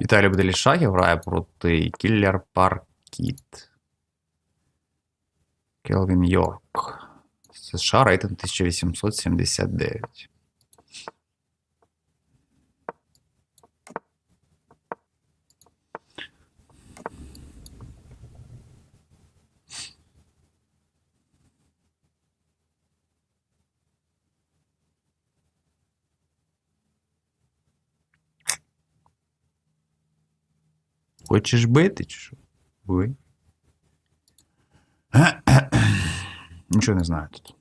Віталій Беделішагів грає проти Кіллер Паркіт. Келвін Йорк. США рейтинг 1879. Хочеш бити, чи що? Ви? Нічого не знаю тут.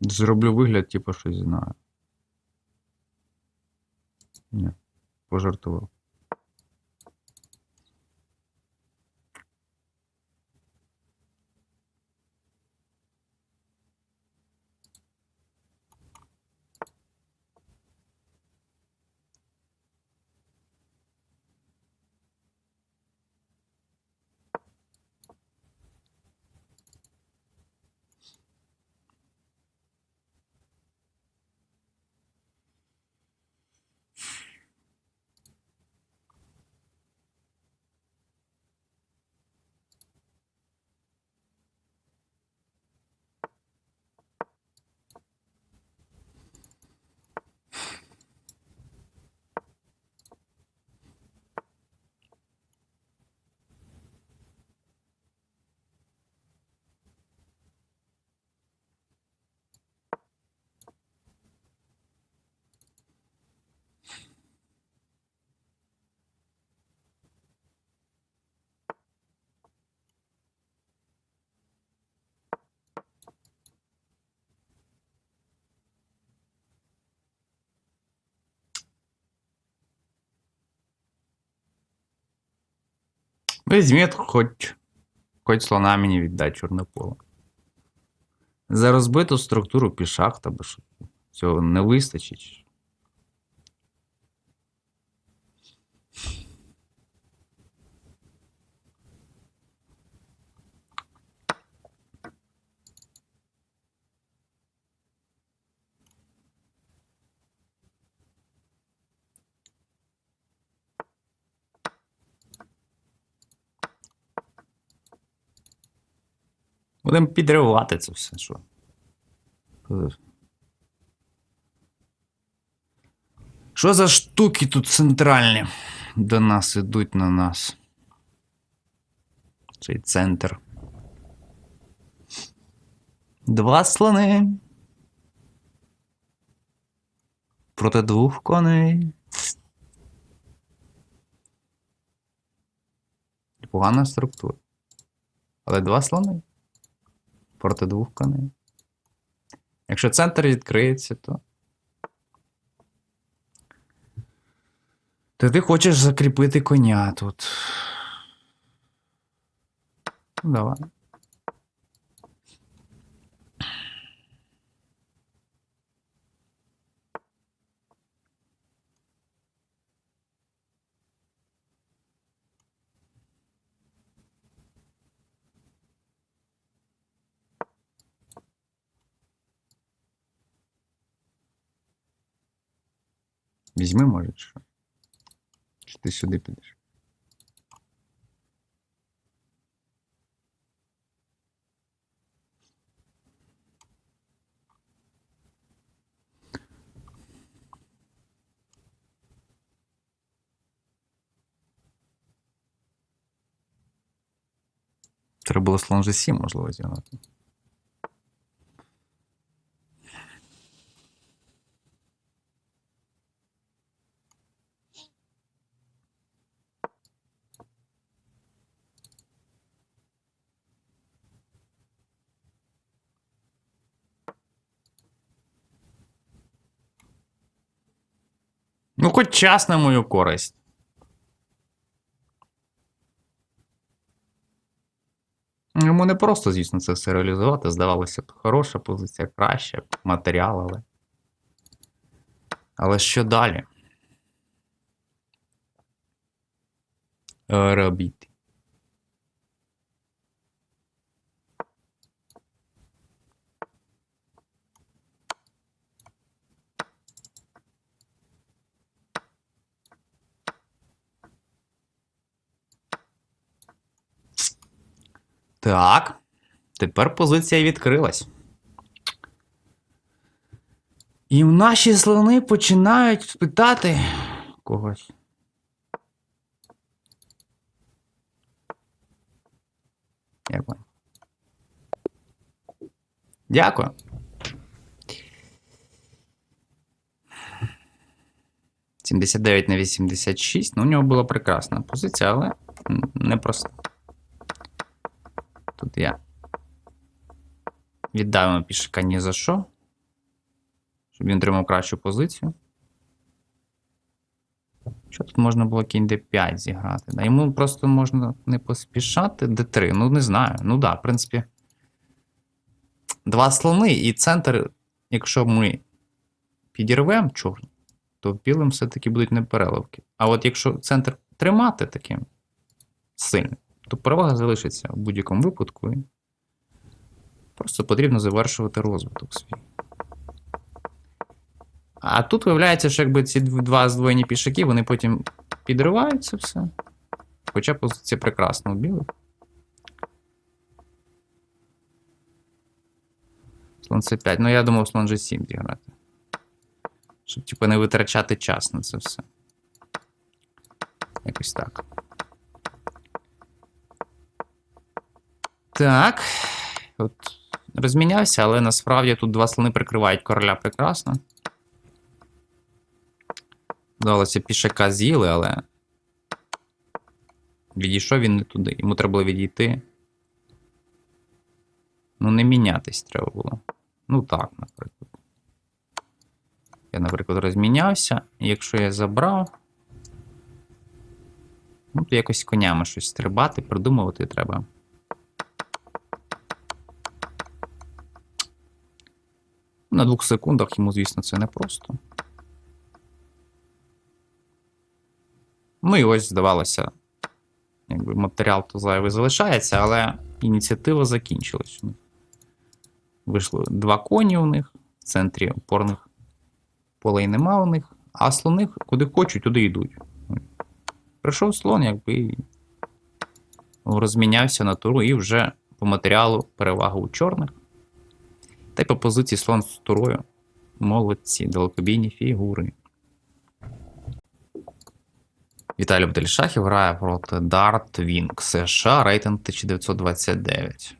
Зроблю вигляд, типу, щось знаю. Ні, пожартував. Візьміть хоч, хоч слона мені віддай чорне поле. За розбиту структуру пішах тебе що цього не вистачить. Будемо підривати це все, що. Що за штуки тут центральні до нас ідуть на нас? Цей центр. Два слони. Проти двох коней. Погана структура. Але два слони проти двох коней. Якщо центр відкриється, то. То ти хочеш закріпити коня тут. Ну, давай. Візьми, може, що? Чи ти сюди підеш? Треба було слон G7, можливо, зігнати. Ну, хоч час на мою користь. Йому не просто, звісно, це все реалізувати. Здавалося б, хороша позиція, краще, матеріал, але. Але що далі? Е, Так. Тепер позиція відкрилась. І наші слони починають питати когось. Дякую. Дякую. Сімдесят дев'ять на 86. Ну, у нього була прекрасна позиція, але непроста. Тут я віддав йому пішака ні за що. Щоб він тримав кращу позицію. Що тут можна було кінь d5 зіграти? Да, йому просто можна не поспішати d3. Ну, не знаю. Ну да, в принципі. Два слони і центр, якщо ми підірвемо чорні, то білим все-таки будуть непереливки. А от якщо центр тримати таким сильним, то перевага залишиться в будь-якому випадку. І просто потрібно завершувати розвиток свій. А тут виявляється, що якби ці два здвоєні пішаки, вони потім підриваються все. Хоча позиція прекрасна у білих. Слон c5. Ну, я думав, слон g7 зіграти. Щоб, типу, не витрачати час на це все. Якось так. Так. От розмінявся, але насправді тут два слони прикривають короля прекрасно. Здавалося, пішака з'їли, але. Відійшов він не туди. Йому треба було відійти. Ну, не мінятись треба було. Ну так, наприклад. Я, наприклад, розмінявся. І якщо я забрав. Ну, то якось конями щось стрибати, придумувати треба. На двох секундах йому, звісно, це непросто. Ну і ось, здавалося, якби матеріал то зайвий залишається, але ініціатива закінчилась. у них. Вийшло два коні у них, в центрі опорних полей нема у них, а слони куди хочуть, туди йдуть. Прийшов слон, якби розмінявся на туру, і вже по матеріалу перевага у чорних. Та й по позиції слон з турою. Молодці, далекобійні фігури. Віталій Бдельшахів грає проти Dart Wing США рейтинг 1929.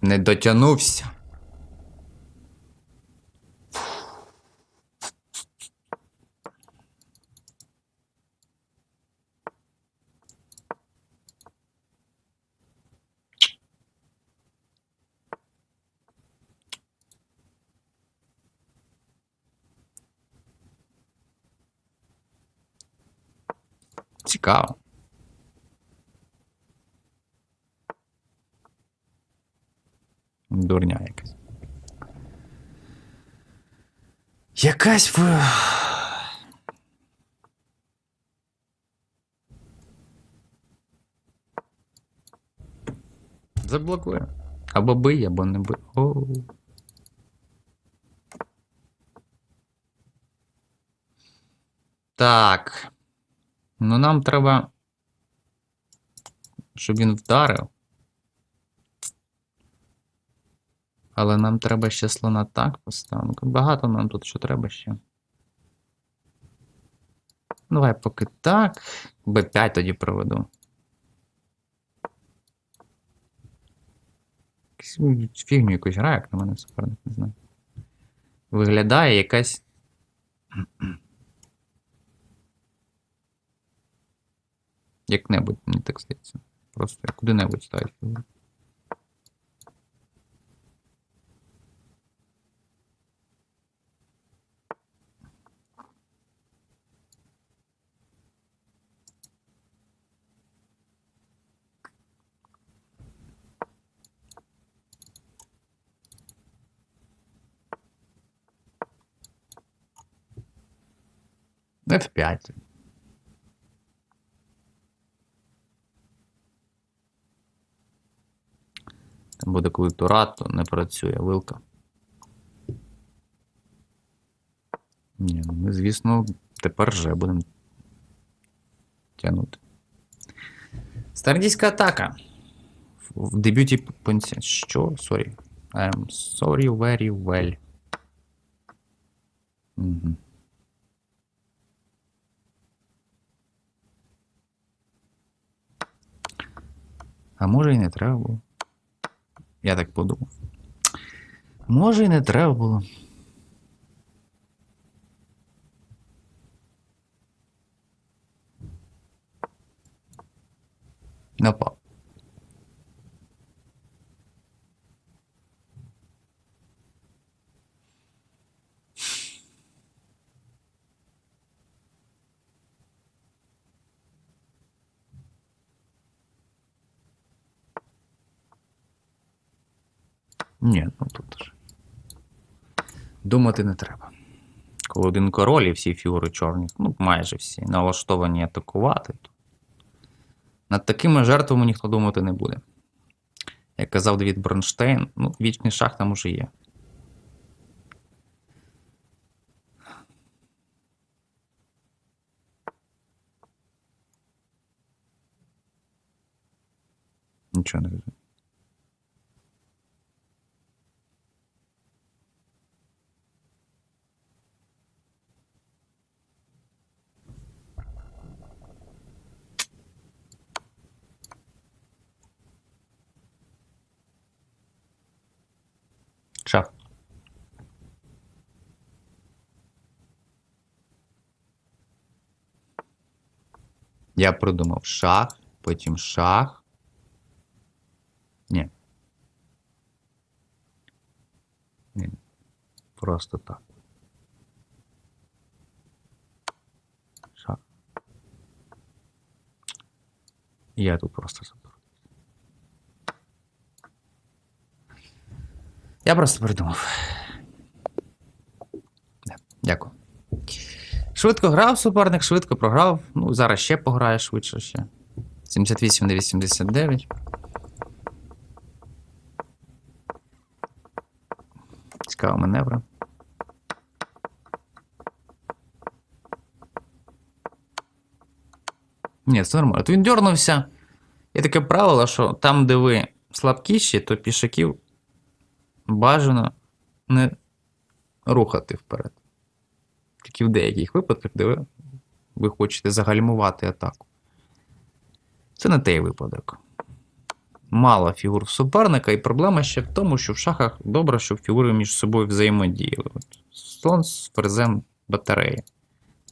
Не дотягнувся. Цікаво. Дурня якась. Якась в. Заблокує. Або бий, або не бий. Оу. Так. Ну, нам треба, щоб він вдарив. Але нам треба ще слона так поставити. Багато нам тут що треба ще. Давай поки так. Б5 тоді проведу. Фігню якусь грає, як на мене суперник, не знаю. Виглядає якась. Як-небудь, мені так здається. Просто я куди-небудь ставлю. F5. Буде коли тура, то не працює вилка. Ні, ну ми, звісно, тепер вже будемо тягнути. Стардійська атака. В дебюті понці. Що? Sorry. I'm sorry very well. Угу. А може і не треба було. Я так подумав. Може і не треба було. Напав. Ні, ну тут ж. Думати не треба. Коли один король і всі фігури чорні, ну майже всі, налаштовані атакувати, то над такими жертвами ніхто думати не буде. Як казав Давід Бронштейн, ну, вічний шах там уже є. Нічого не розумію. Шах. Я придумав шах, потім шах. Ні. Ні. Просто так. Шах. Я тут просто заберу. Я просто придумав. Дякую. Швидко грав суперник, швидко програв. Ну, зараз ще пограє швидше ще. 78 на 89. Цікава маневра. Ні, це нормально. От він дернувся. Є таке правило, що там, де ви слабкіші, то пішаків бажано не рухати вперед. Тільки в деяких випадках, де ви, хочете загальмувати атаку. Це не той випадок. Мало фігур в суперника, і проблема ще в тому, що в шахах добре, щоб фігури між собою взаємодіяли. От Слон з ферзем батареї.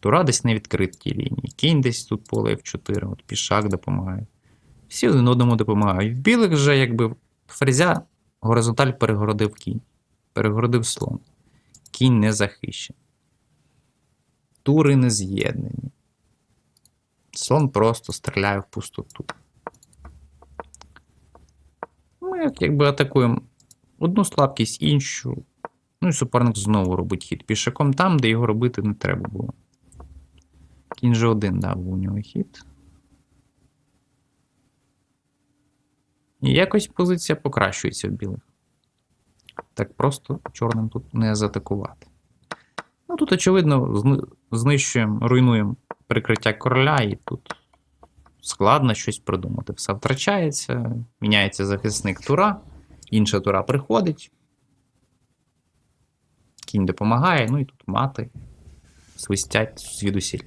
Тура десь на відкритій лінії. Кінь десь тут поле F4, от пішак допомагає. Всі один одному допомагають. В білих же, якби ферзя горизонталь перегородив кінь. Перегородив слон. Кінь не захищений. Тури не з'єднані. Слон просто стріляє в пустоту. Ми якби атакуємо одну слабкість, іншу. Ну і суперник знову робить хід пішаком там, де його робити не треба було. Кінь же один дав у нього хід. І якось позиція покращується в білих. Так просто чорним тут не заатакувати. Ну тут, очевидно, знищуємо, руйнуємо прикриття короля, і тут складно щось придумати. Все втрачається, міняється захисник тура, інша тура приходить. Кінь допомагає, ну і тут мати свистять звідусіль.